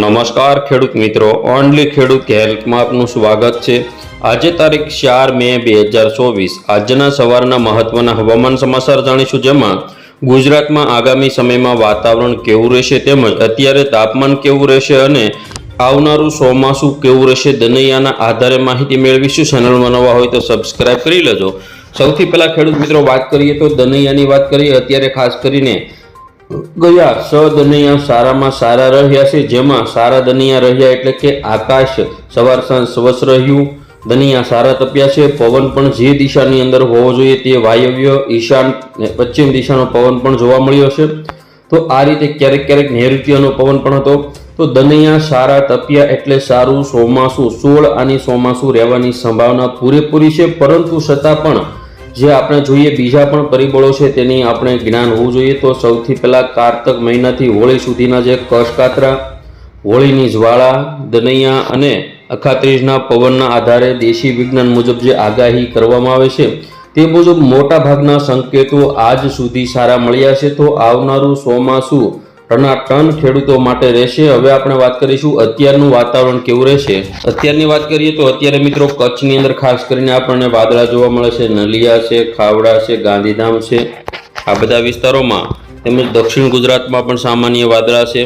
નમસ્કાર ખેડૂત મિત્રો, ઓનલી ખેડૂત હેલ્પમાં આપનું સ્વાગત છે. આજે તારીખ ચાર મે બે હજાર ચોવીસ. આજના સવારના મહત્વના હવામાન સમાચાર જાણીશું જેમાં ગુજરાતમાં આગામી સમયમાં વાતાવરણ કેવું રહેશે તેમજ અત્યારે તાપમાન કેવું રહેશે અને આવનારું ચોમાસું કેવું રહેશે દનૈયાના આધારે માહિતી મેળવીશું. ચેનલમાં નવા હોય તો સબસ્ક્રાઇબ કરી લેજો. સૌથી પહેલાં ખેડૂત મિત્રો વાત કરીએ તો દનૈયાની વાત કરીએ. અત્યારે ખાસ કરીને ગયા. સ દનૈયા સારામાં સારા રહ્યા છે. જેમાં સારા દનૈયા રહ્યા એટલે કે આકાશ સવાર સાંજ સ્વચ્છ રહ્યું. દનિયા સારા તપ્યા છે. પવન પણ જે દિશાની અંદર હોવો જોઈએ તે વાયવ્ય ઈશાન પશ્ચિમ દિશાનો પવન પણ જોવા મળ્યો છે. તો આ રીતે ક્યારેક ક્યારેક નૈઋત્યનો પવન પણ હતો. તો દનૈયા સારા તપ્યા એટલે સારું ચોમાસું સોળ આની ચોમાસું રહેવાની સંભાવના પૂરેપૂરી છે. પરંતુ છતાં પણ જે આપણે જોઈએ બીજા પણ પરિબળો છે તેની આપણે જ્ઞાન હોવું જોઈએ. તો સૌથી પહેલાં કારતક મહિનાથી હોળી સુધીના જે કશકાતરા, હોળીની જ્વાળા, દનૈયા અને અખાત્રીજના પવનના આધારે દેશી વિજ્ઞાન મુજબ જે આગાહી કરવામાં આવે છે, તે મુજબ મોટા ભાગના સંકેતો આજ સુધી સારા મળ્યા છે. તો આવનારું ચોમાસું ટનાટન ખેડૂતો માટે રહેશે. હવે આપણે વાત કરીશું અત્યારનું વાતાવરણ કેવું રહેશે. અત્યારની વાત કરીએ તો અત્યારે મિત્રો કચ્છની અંદર ખાસ કરીને આપણને વાદળા જોવા મળે છે. નલિયા છે, ખાવડા છે, ગાંધીધામ છે. આ બધા વિસ્તારોમાં તેમજ દક્ષિણ ગુજરાતમાં પણ સામાન્ય વાદળા છે.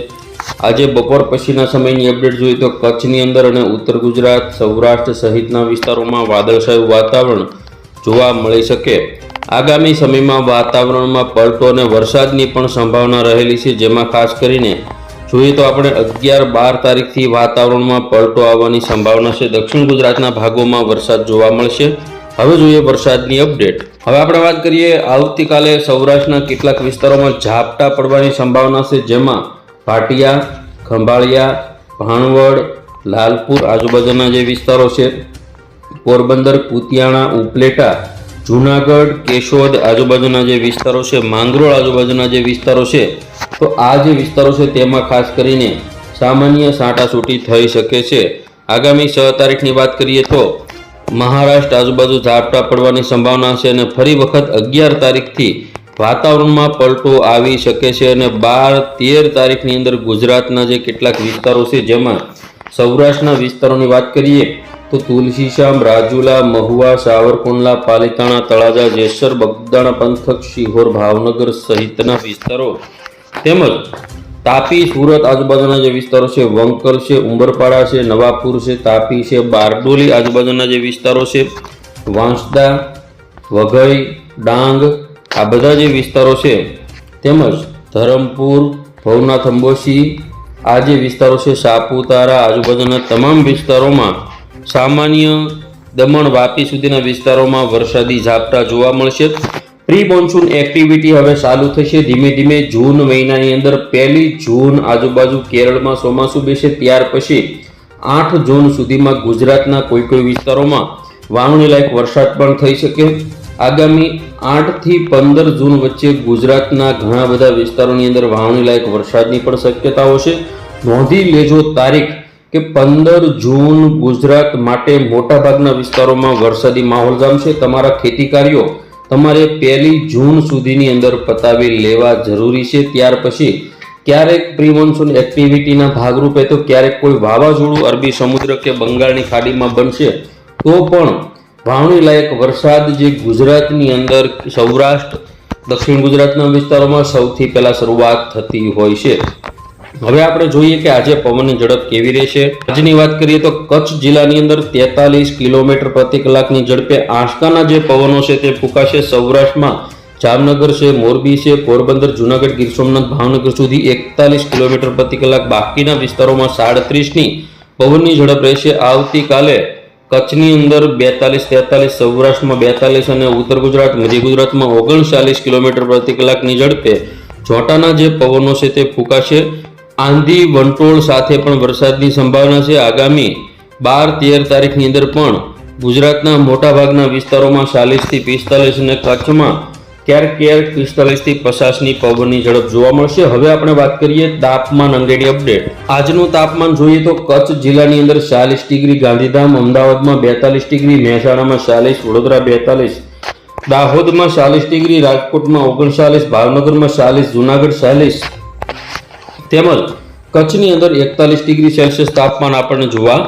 આજે બપોર પછીના સમયની અપડેટ જોઈએ તો કચ્છની અંદર અને ઉત્તર ગુજરાત, સૌરાષ્ટ્ર સહિતના વિસ્તારોમાં વાદળછાયું વાતાવરણ જોવા મળી શકે. આગામી સમયમાં વાતાવરણમાં પલટો અને વરસાદની પણ સંભાવના રહેલી છે, જેમાં ખાસ કરીને જોઈએ તો આપણે અગિયાર બાર તારીખથી વાતાવરણમાં પલટો આવવાની સંભાવના છે. દક્ષિણ ગુજરાતના ભાગોમાં વરસાદ જોવા મળશે. હવે જોઈએ વરસાદની અપડેટ. હવે આપણે વાત કરીએ આવતીકાલે સૌરાષ્ટ્રના કેટલાક વિસ્તારોમાં ઝાપટા પડવાની સંભાવના છે, જેમાં પાટિયા, ખંભાળિયા, ભાણવડ, લાલપુર આજુબાજુના જે વિસ્તારો છે, પોરબંદર, કુતિયાણા, ઉપલેટા જુનાગઢ, કેશોદ આજુબાજુના જે વિસ્તારો છે, માંગરોળ આજુબાજુના જે વિસ્તારો છે, તો આ જે વિસ્તારો છે તેમાં ખાસ કરીને સામાન્ય સાંટાસૂટી થઈ શકે છે. આગામી છ તારીખની વાત કરીએ તો મહારાષ્ટ્ર આજુબાજુ ઝાપટા પડવાની સંભાવના છે અને ફરી વખત અગિયાર તારીખથી વાતાવરણમાં પલટો આવી શકે છે અને બાર, તેર તારીખની અંદર ગુજરાતના જે કેટલાક વિસ્તારો છે, જેમાં સૌરાષ્ટ્રના વિસ્તારોની વાત કરીએ તો તુલસીશ્યામ રાજુલા, મહુવા, સાવરકુંડલા, પાલિતાણા, તળાજા, જેસર, બગદાણા પંથક, શિહોર, ભાવનગર સહિતના વિસ્તારો તેમજ તાપી, સુરત આજુબાજુના જે વિસ્તારો છે, વંકલ છે, ઉંબરપાડા છે, નવાપુર છે, તાપી છે, બારડોલી આજુબાજુના જે વિસ્તારો છે, વાંસદા, વઘઈ, ડાંગ, આ બધા જે વિસ્તારો છે તેમજ ધરમપુર, ભવનાથ અંબોશી આ જે વિસ્તારો છે, સાપુતારા આજુબાજુના તમામ વિસ્તારોમાં સામાન્ય દમણ વાપી સુધીના વિસ્તારોમાં વરસાદી ઝાપટા જોવા મળશે. પ્રી મોન્સૂન એક્ટિવિટી હવે ચાલુ થશે. ધીમે ધીમે જૂન મહિનાની અંદર પહેલી જૂન આજુબાજુ કેરળમાં ચોમાસું બેસે ત્યાર પછી આઠ જૂન સુધીમાં ગુજરાતના કોઈ કોઈ વિસ્તારોમાં વાવણી લાયક વરસાદ પણ થઈ શકે. આગામી આઠથી પંદર જૂન વચ્ચે ગુજરાતના ઘણા બધા વિસ્તારોની અંદર વાવણી લાયક વરસાદની પણ શક્યતાઓ છે. નોંધી લેજો તારીખ કે પંદર જૂન ગુજરાત માટે મોટાભાગના વિસ્તારોમાં વરસાદી માહોલ જામશે. તમારા ખેતી તમારે પહેલી જૂન સુધીની અંદર પતાવી લેવા જરૂરી છે. ત્યાર પછી ક્યારેક પ્રી એક્ટિવિટીના ભાગરૂપે તો ક્યારેક કોઈ વાવાઝોડું અરબી સમુદ્ર કે બંગાળની ખાડીમાં બનશે, તો પણ વાવણી લાયક વરસાદ જે ગુજરાતની અંદર સૌરાષ્ટ્ર, દક્ષિણ ગુજરાતના વિસ્તારોમાં સૌથી પહેલાં શરૂઆત થતી હોય છે. હવે આપણે જોઈએ કે આજે પવનની ઝડપ કેવી રહેશે. આજની વાત કરીએ તો કચ્છ જિલ્લાની અંદર તેતાલીસ કિલોમીટર પ્રતિ કલાકની ઝડપે આંચકાના જે પવનો છે તે ફૂંકાશે. સૌરાષ્ટ્રમાં જામનગર છે, મોરબી છે, પોરબંદર, જુનાગઢ, ગીર સોમનાથ, ભાવનગર સુધી એકતાલીસ કિલોમીટર પ્રતિ કલાક. બાકીના વિસ્તારોમાં સાડત્રીસની પવનની ઝડપ રહેશે. આવતીકાલે કચ્છની અંદર બેતાલીસ, તેતાલીસ, સૌરાષ્ટ્રમાં બેતાલીસ અને ઉત્તર ગુજરાત, મધ્ય ગુજરાતમાં ઓગણચાલીસ કિલોમીટર પ્રતિ કલાકની ઝડપે જોટાના જે પવનો છે તે ફૂંકાશે. આંધી વંટોળ સાથે પણ વરસાદની સંભાવના છે. આગામી બાર તેર તારીખની અંદર પણ ગુજરાતના મોટાભાગના વિસ્તારોમાં ચાલીસથી પિસ્તાલીસ અને કચ્છમાં ક્યારેક ક્યારેક પિસ્તાલીસથી પચાસની પવનની ઝડપ જોવા મળશે. હવે આપણે વાત કરીએ તાપમાન અંગેની અપડેટ. આજનું તાપમાન જોઈએ તો કચ્છ જિલ્લાની અંદર ચાલીસ ડિગ્રી, ગાંધીધામ, અમદાવાદમાં બેતાલીસ ડિગ્રી, મહેસાણામાં ચાલીસ, વડોદરા બેતાલીસ, દાહોદમાં ચાલીસ ડિગ્રી, રાજકોટમાં ઓગણચાલીસ, ભાવનગરમાં ચાલીસ, જુનાગઢ ચાલીસ તેમજ કચ્છની અંદર એકતાલીસ ડિગ્રી સેલ્સિયસ તાપમાન આપણને જોવા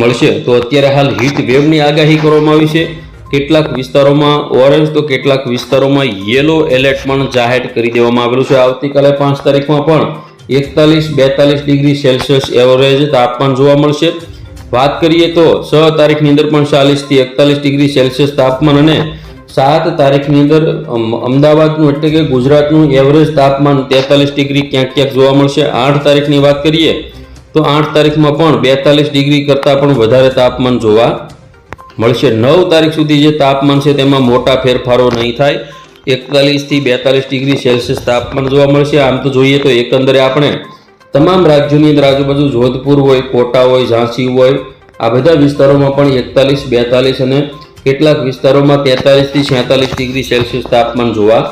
મળશે. તો અત્યારે હાલ હીટ વેવની આગાહી કરવામાં આવી છે. કેટલાક વિસ્તારોમાં ઓરેન્જ તો કેટલાક વિસ્તારોમાં યેલો એલર્ટ પણ જાહેર કરી દેવામાં આવેલું છે. આવતીકાલે પાંચ તારીખમાં પણ એકતાલીસ બેતાલીસ ડિગ્રી સેલ્સિયસ એવરેજ તાપમાન જોવા મળશે. વાત કરીએ તો છ તારીખની અંદર પણ ચાલીસથી એકતાલીસ ડિગ્રી સેલ્સિયસ તાપમાન અને સાત તારીખની અંદર, અમ- અમદાવાદનું એટલે કે ગુજરાતનું એવરેજ તાપમાન તેતાલીસ ડિગ્રી ક્યાંક ક્યાંક જોવા મળશે. આઠ તારીખની વાત કરીએ, તો આઠ તારીખમાં પણ બેતાલીસ ડિગ્રી કરતાં પણ વધારે તાપમાન જોવા મળશે. નવ તારીખ સુધી જે તાપમાન છે તેમાં મોટા ફેરફારો નહીં થાય. એકતાલીસથી બેતાલીસ ડિગ્રી સેલ્સિયસ તાપમાન જોવા મળશે. આમ તો જોઈએ તો એકંદરે આપણે તમામ રાજ્યોની અંદર આજુબાજુ જોધપુર હોય, કોટા હોય, ઝાંસી હોય, આ બધા વિસ્તારોમાં પણ એકતાલીસ, બેતાલીસ અને કેટલાક વિસ્તારોમાં તેતાલીસથી છેતાલીસ ડિગ્રી સેલ્સિયસ તાપમાન જોવા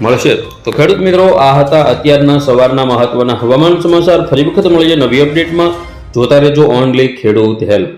મળશે. તો ખેડૂત મિત્રો, આ હતા અત્યારના સવારના મહત્વના હવામાન સમાચાર. ફરી વખત મળીએ નવી અપડેટમાં. જોતા રહેજો ઓનલી ખેડૂત હેલ્પ.